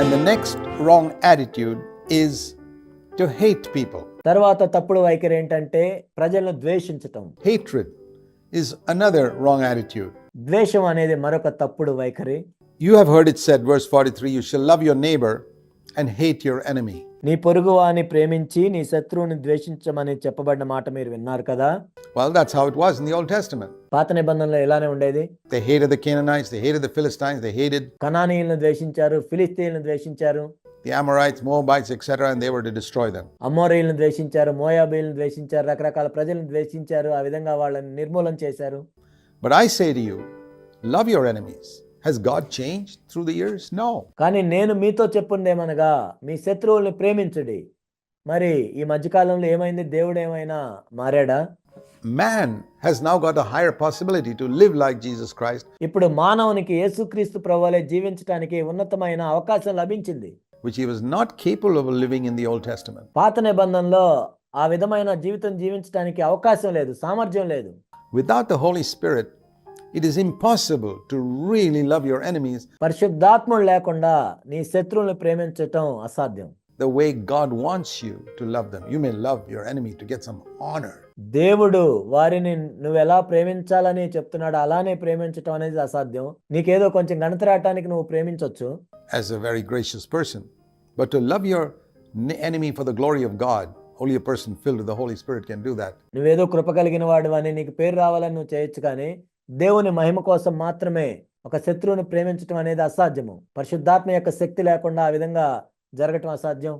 And the next wrong attitude is to hate people. తర్వాత తప్పుడు వైఖరి ఏంటంటే ప్రజలను ద్వేషించటం Hatred is another wrong attitude. ద్వేషం అనేది మరొక తప్పుడు వైఖరి You have heard it said, verse 43 you shall love your neighbor and hate your enemy. నీ పొరుగువాని ప్రేమించి నీ శత్రువుని ద్వేషించమని చెప్పబడిన మాట మీరు విన్నారు కదా Well, that's how it was in the Old Testament. పాత నిబంధనలో ఇలానే ఉండేది They hated the Canaanites, they hated the Philistines, they hated కనానీయులను ద్వేషించారు ఫిలిస్తీన్లను ద్వేషించారు the Amorites, Moabites, etc., and they were to destroy them. అమోరీలను ద్వేషించారు మోయాబీలను ద్వేషించారు రకరకాల ప్రజలను ద్వేషించారు ఆ విధంగా వాళ్ళని నిర్మూలన చేశారు But I say to you, love your enemies. Has God changed through the years? No. కానీ నేను మీతో చెప్పుందేమనగా మీ శత్రువుల్ని ప్రేమించుడి మరి ఈ మధ్యకాలంలో ఏమైంది దేవుడు ఏమైనా మారాడా Man has now got a higher possibility to live like Jesus Christ, ఇప్పుడు మానవునికి యేసుక్రీస్తు ప్రభువలే జీవించడానికి ఉన్నతమైన అవకాశం లభించింది which he was not capable of living in the Old Testament. పాత నిబంధనలో ఆ విధమైన జీవితం జీవించడానికి అవకాశం లేదు సామర్థ్యం లేదు Without the Holy Spirit, it is impossible to really love your enemies పరిశుద్ధాత్ముడు లేకుండా నీ శత్రువులను ప్రేమించటం అసాధ్యం the way God wants you to love them. You may love your enemy to get some honor. దేవుడు వారిని నువ్వు ఎలా ప్రేమించాలని చెప్తున్నాడు అలానే ప్రేమించటం అనేది అసాధ్యం నీకేదో కొంచెం ఘనత రావటానికి నువ్వు ప్రేమించవచ్చు as a very gracious person. But to love your n- enemy for the glory of God, only a person filled with the Holy Spirit can do that. నువ్వేదో కృప కలిగిన వాడు అని నీకు పేరు రావాలని నువ్వు చేయొచ్చు కానీ దేవుని మహిమ కోసం మాత్రమే ఒక శత్రువుని ప్రేమించటం అనేది అసాధ్యము పరిశుద్ధాత్మ యొక్క శక్తి లేకుండా ఆ విధంగా జరగటం అసాధ్యం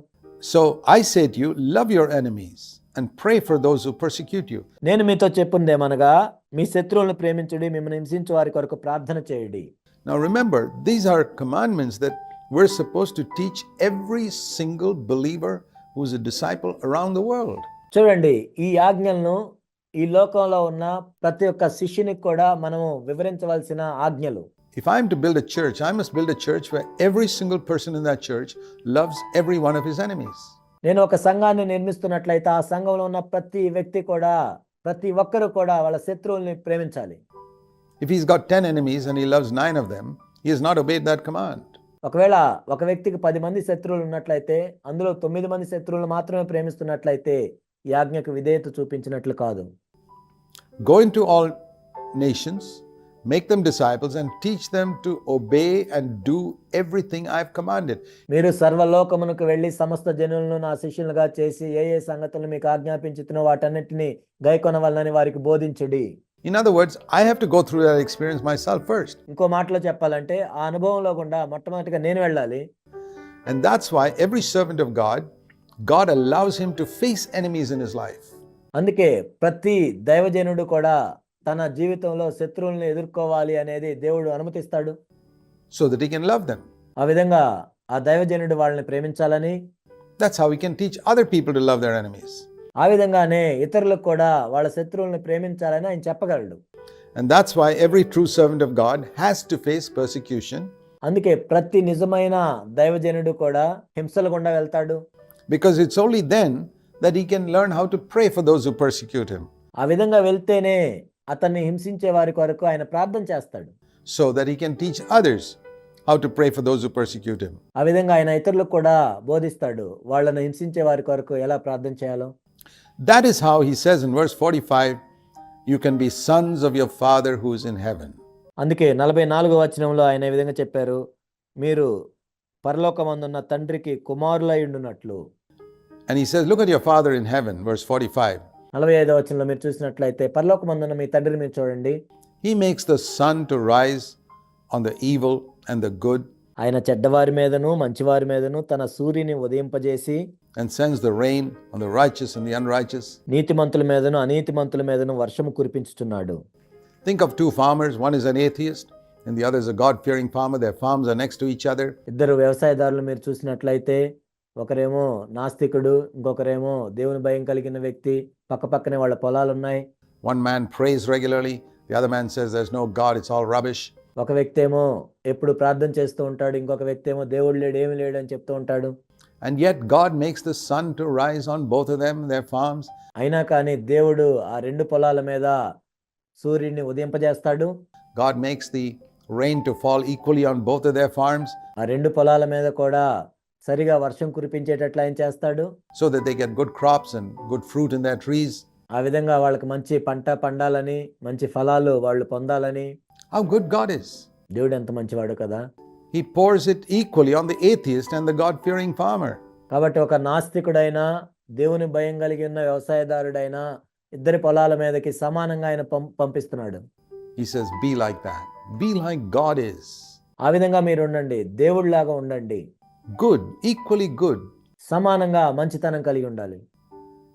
I say to you, love your enemies and pray for those who persecute you. నేను మీతో చెప్పుందేమనగా మీ శత్రువులను ప్రేమించుడి మిమ్మల్ని హింసించే వారి కొరకు ప్రార్థన చేయుడి Now remember, these are commandments that we're supposed to teach every single believer who's a disciple around the world. చూడండి ఈ ఆజ్ఞలను ఈ లోకంలో ఉన్న ప్రతి ఒక్క శిష్యునికి కూడా మనము వివరించవలసిన ఆజ్ఞలు If I'm to build a church, I must build a church where every single person in that church loves every one of his enemies. నేను ఒక సంఘాన్ని నిర్మిస్తున్నట్లయితే ఆ సంఘంలో ఉన్న ప్రతి వ్యక్తి కూడా ప్రతి ఒక్కరు కూడా వాళ్ళ శత్రువుల్ని ప్రేమించాలి If he's got 10 enemies and he loves nine of them, he has not obeyed that command. ఒకవేళ ఒక వ్యక్తికి పది మంది శత్రువులు ఉన్నట్లయితే అందులో తొమ్మిది మంది శత్రువులు మాత్రమే ప్రేమిస్తున్నట్లయితే ఈ ఆజ్ఞకు విధేయత చూపించినట్లు కాదు Go into all nations, make them disciples, and teach them to obey and do everything I've commanded. మీరు సర్వలోకమునకు వెళ్ళి సమస్త జనులను నా శిష్యులుగా చేసి ఏ ఏ సంగతులు మీకు ఆజ్ఞాపించుతున్నో వాటన్నిటిని గైకొనవలనని వారికి బోధించుడి In other words, I have to go through that experience myself first. ఇంకో మాటలో చెప్పాలంటే ఆ అనుభవంలో గుండా మొట్టమొదటిగా నేను వెళ్ళాలి And that's why every servant of God, God allows him to face enemies in his life. అందుకే ప్రతి దైవజనుడు కూడా తన జీవితంలో శత్రువులను ఎదుర్కోవాలి అనేది దేవుడు అనుమతిస్తాడు. So that can love them ఆ విధంగా ఆ దైవజనుడు వాళ్ళని ప్రేమించాలని. That's how we can teach other people to love their enemies ఆ విధంగానే ఇతరులకు కూడా వాళ్ళ శత్రువులను ప్రేమించాలని ఆయన చెప్పగలడు. And that's why every true servant of God has to face persecution అందుకే ప్రతి నిజమైన దైవజనుడు కూడా హింసలు గుండా వెళ్తాడు. Because it's only then that he can learn how to pray for those who persecute him ఆ విధంగా వెళ్తేనే అతన్ని హింసించే వారి కొరకు ఆయన ప్రార్థన చేస్తాడు. So that he can teach others how to pray for those who persecute him ఆ విధంగా ఆయన ఇతరులకు కూడా బోధిస్తాడు వాళ్ళను హింసించే వారి కొరకు ఎలా ప్రార్థన చేయాలో. That is how he says in verse 45 you can be sons of your father who is in heaven అందుకే 44వ వచనంలో ఆయన ఈ విధంగా చెప్పారు మీరు పరలోకమందున్న తండ్రికి కుమారులై ఉండునట్లు and he says look at your father in heaven verse forty five నలభై ఐదో వచనంలో మీరు చూసినట్లయితే పరలోక మందున మీ తండ్రిని మీరు చూడండి. He makes the sun to rise on the evil and the good ఆయన చెడ్డవారి మీదను మంచివారి మీదను తన సూర్యుని ఉదయింపజేసి and sends the rain on the righteous and the unrighteous నీతిమంతుల మీదను అనీతిమంతుల మీదను వర్షము కురిపించుచున్నాడు. Think of two farmers one is an atheist and the God fearing farmer their farms next to other ఇద్దరు వ్యవసాయదారులు మీరు చూసినట్లయితే ఒకరేమో నాస్తికుడు ఇంకొకరేమో దేవుని భయం కలిగిన వ్యక్తి పక్క పక్కనే వాళ్ళ పొలాలు ఉన్నాయి One man prays regularly, the other man says there's no God, it's all rubbish. ఒక వ్యక్తి ఏమో ఎప్పుడు ప్రార్థన చేస్తూ ఉంటాడు ఇంకొక వ్యక్తి ఏమో దేవుడు లేడు ఏమి లేడు అని చెప్తూ ఉంటాడు And yet God makes the sun to rise on both of them, their farms. అయినా కానీ దేవుడు ఆ రెండు పొలాల మీద సూర్యుడిని ఉదయింపజేస్తాడు makes the rain to fall equally on both of their farms ఆ రెండు పొలాల మీద కూడా సరిగా వర్షం కురిపించేటట్లు ఆయన చేస్తాడు. So that they get good crops and good fruit in that trees ఆ విధంగా వాళ్ళకి మంచి పంట పండాలని మంచి ఫలాలు వాళ్ళు పొందాలని. హౌ గుడ్ గాడ్ ఇస్ దేవుడు ఎంత మంచివాడు కదా. He pours it equally on the atheist and the God fearing farmer కాబట్టి ఒక నాస్తికుడైనా దేవుని భయం కలిగి ఉన్న వ్యవసాయదారుడైనా ఇద్దరి పొలాల మీదకి సమానంగా ఆయన పంపిస్తున్నాడు. He says be like that be like God is ఆ విధంగా మీరు ఉండండి. దేవుడిలాగా ఉండండి. Good, equally good సమానంగా మంచితనం కలిగి ఉండాలి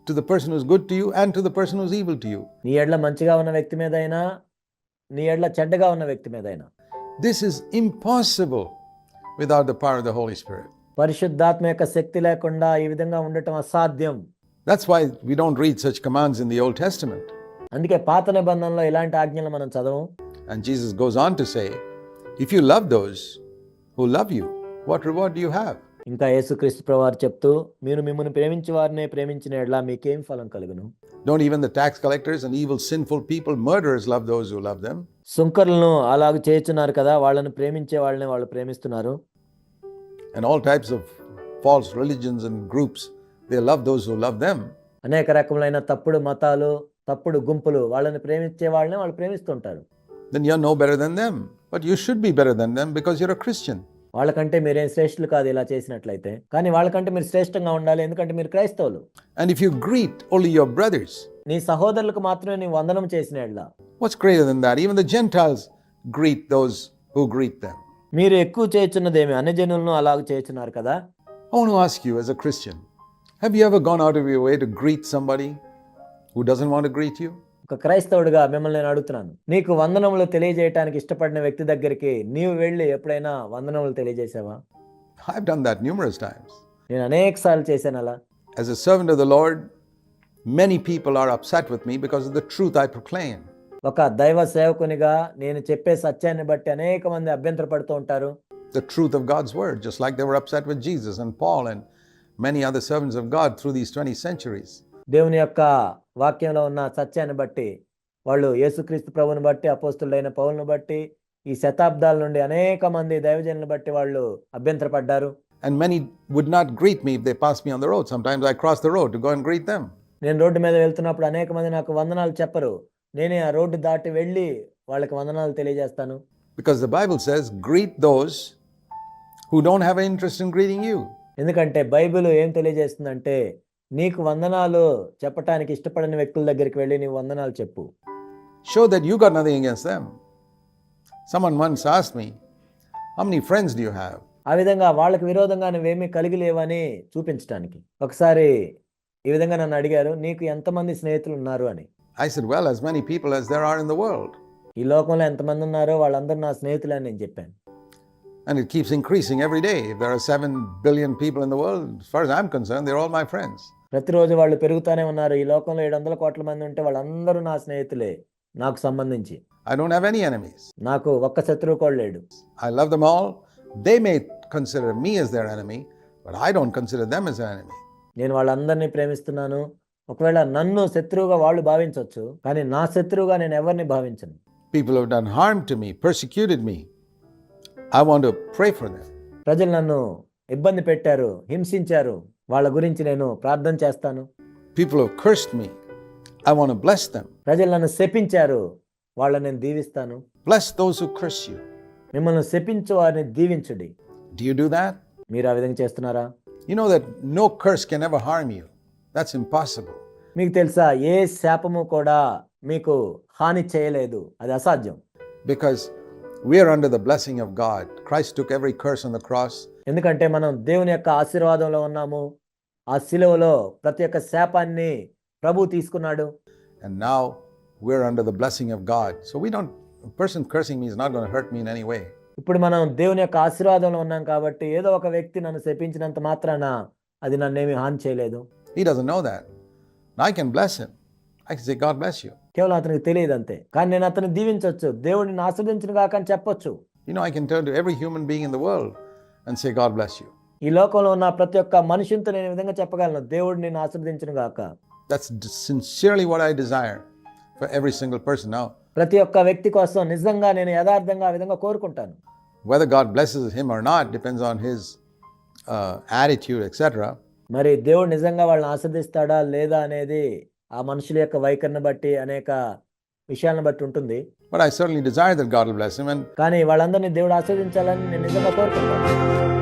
to the person who's good to you and to the person who's evil to you. నీ ఎడ్ల మంచిగా ఉన్న వ్యక్తి మీదైనా నీ ఎడ్ల చెడ్డగా ఉన్న వ్యక్తి మీదైనా This is impossible without the power of the Holy Spirit. పరిశుద్ధాత్మ యొక్క శక్తి లేకుండా ఈ విధంగా ఉండటం అసాధ్యం That's why we don't read such commands in the Old Testament. అందుకే పాత నిబంధనలో ఇలాంటి ఆజ్ఞలు మనం చదవం And Jesus goes on to say, If you love those who love you, what reward do you have? ఇంకా యేసుక్రీస్తు ప్రభువారు చెప్తూ మీరు మిమ్మల్ని ప్రేమించి వారినే ప్రేమించిన ఎడ్ల మీకేం ఫలం కలుగును Don't even the tax collectors and evil, sinful people, murderers, love those who love them. సుంకరులను అలాగ చేస్తున్నారు కదా వాళ్ళని ప్రేమించే వాళ్ళని వాళ్ళు ప్రేమిస్తున్నారు And all types of false religions and groups, they love those who love them. అనేక రకములైన తప్పుడు మతాలు తప్పుడు గుంపులు వాళ్ళని ప్రేమించే వాళ్ళని వాళ్ళు ప్రేమిస్తుంటారు Then you're no better than them. But you should be better than them because you're a Christian. వాళ్ళకంటే మీరేం శ్రేష్ఠులు కాదు ఇలా చేసినట్లయితే. కానీ వాళ్ళకంటే మీరు శ్రేష్టంగా ఉండాలి ఎందుకంటే మీరు క్రైస్తవులు. And if you greet only your brothers నీ సహోదరులకు మాత్రమే నీ వందనం చేసిన ఎడ్ల what's great then even the gentiles greet those who greet them మీరు ఎక్కువ చేస్తున్నది ఏమి అన్ని జనులను అలాగ చేస్తున్నారు కదా? I want ask you as a Christian have you ever gone out of your way to greet somebody who doesn't want to greet you ఒక క్రైస్తవుడిగా మిమ్మల్ని నేను అడుగుతున్నాను. నీకు వందనములు తెలియజేయడానికి ఇష్టపడిన వ్యక్తి దగ్గరికి నీవు వెళ్ళి ఎప్పుడైనా వందనములు తెలియజేసావా I done that numerous times నేను అనేక చేశాను అలా. As a servant of the Lord many people are upset with me because the truth I proclaim ఒక దైవ సేవకునిగా నేను చెప్పే సత్యాన్ని బట్టి అనేక మంది అభ్యంతర పడుతూ ఉంటారు. The truth of God's word just like they were upset with Jesus and Paul and many other servants of God through these 20 centuries దేవుని యొక్క వాక్యంలో ఉన్న సత్యాన్ని బట్టి వాళ్ళు యేసుక్రీస్తు ప్రభుని బట్టి అపోస్తులైన పౌలను బట్టి ఈ శతాబ్దాల నుండి అనేక మంది దైవజనులను బట్టి వాళ్ళు అభ్యంతరపడ్డారు And many would not greet me if they passed me on the road. Sometimes I cross the road to go and greet them. నేను రోడ్డు మీద వెళ్తున్నప్పుడు అనేక మంది నాకు వందనాలు చెప్పరు నేనే ఆ రోడ్డు దాటి వెళ్ళి వాళ్ళకి వందనాలు తెలియజేస్తాను the Bible says, greet those who don't have an interest in greeting you. ఎందుకంటే బైబిల్ ఏం తెలియజేస్తుందంటే నీకు వందనాలు చెప్పటానికి ఇష్టపడని వ్యక్తుల దగ్గరికి వెళ్ళి నీవు వందనాలు చెప్పు Show that you got nothing against them. Someone once asked me, How many friends do you have? ఆ విధంగా వాళ్ళకి విరోధంగా నువ్వేమీ కలిగి లేవని చూపించడానికి ఒకసారి ఈ విధంగా నన్ను అడిగారు నీకు ఎంతమంది స్నేహితులు ఉన్నారు అని I said, Well, as many people as there are in the world. ఈ లోకంలో ఎంతమంది ఉన్నారో వాళ్ళందరూ నా స్నేహితులు అని నేను చెప్పాను And it keeps increasing every day. If there are 7 billion people in the world, as far as I'm concerned, they're all my friends. ప్రతిరోజు వాళ్ళు పెరుగుతూనే ఉన్నారు. ఈ లోకంలో ఏడు వందల కోట్ల మంది ఉంటే వాళ్ళందరూ నా స్నేహితులే నాకు సంబంధించి. I don't have any enemies నాకు ఒక్క శత్రువు కూడా లేడు. I love them all they may consider me as their enemy but I don't consider them as నేను వాళ్ళందరినీ ప్రేమిస్తున్నాను. ఒకవేళ నన్ను శత్రువుగా వాళ్ళు భావించవచ్చు కానీ నా శత్రువుగా నేను ఎవరిని భావించను? People have done harm to me persecuted me I want to pray for them ప్రజలు నన్ను ఇబ్బంది పెట్టారు హింసించారు వాళ్ళ గురించి నేను ప్రార్థన చేస్తాను People have cursed me. I want to bless them. ప్రజలు నన్ను శపించారు వాళ్ళని నేను దీవిస్తాను Bless those who curse you. మిమ్మల్ని శపించు వారిని దీవించుడి Do you do that? మీరు ఆ విధంగా చేస్తున్నారా You know that no curse can ever harm you. That's impossible. మీకు తెలుసా ఏ శాపము కూడా మీకు హాని చేయలేదు అది అసాధ్యం Because we are under the blessing of God. Christ took every curse on the cross. ఎందుకంటే మనం దేవుని యొక్క ఆశీర్వాదంలో ఉన్నాము. ఆ శిలువలో ప్రతి ఒక్క శాపాన్ని ప్రభు తీసుకున్నాడు. And now we under the blessing of God so we don't person cursing me is not gonna hurt me in any way ఇప్పుడు మనం దేవుని యొక్క ఆశీర్వాదంలో ఉన్నాం కాబట్టి ఏదో ఒక వ్యక్తి నన్ను శపించినంత మాత్రాన అది నన్ను ఏమీ హాన్ చేయలేదు. He doesn't know that I can bless him I can say God bless you కేవలం అతనికి తెలియదు అంతే. కానీ నేను అతన్ని దీవించొచ్చు. దేవుడిని ఆశీర్వదించును గాక అని చెప్పొచ్చు. You know I can turn to every human being in the world and say, God bless you. ఈ లోకంలో ఉన్న ప్రతి ఒక్క మనుషులతో నేను విధంగా చెప్పగలను దేవుడు నిన్ను ఆస్వాదించిన గాక That's d- sincerely what I desire for every single person. Now, ప్రతి ఒక్క వ్యక్తి కోసం నిజంగా నేను యథార్థంగా ఆ విధంగా కోరుకుంటాను Whether God blesses him or not depends on his uh, attitude, etc. మరి దేవుడు నిజంగా వాళ్ళని ఆస్వాదిస్తాడా లేదా అనేది ఆ మనుషుల యొక్క వైఖరిని బట్టి అనేక విషయాలను బట్టి ఉంటుంది but I surely desire that God bless him and కానీ వాళ్ళందరినీ దేవుడు ఆస్వాదించాలని నేను నిజంగా కోరుకుంటాను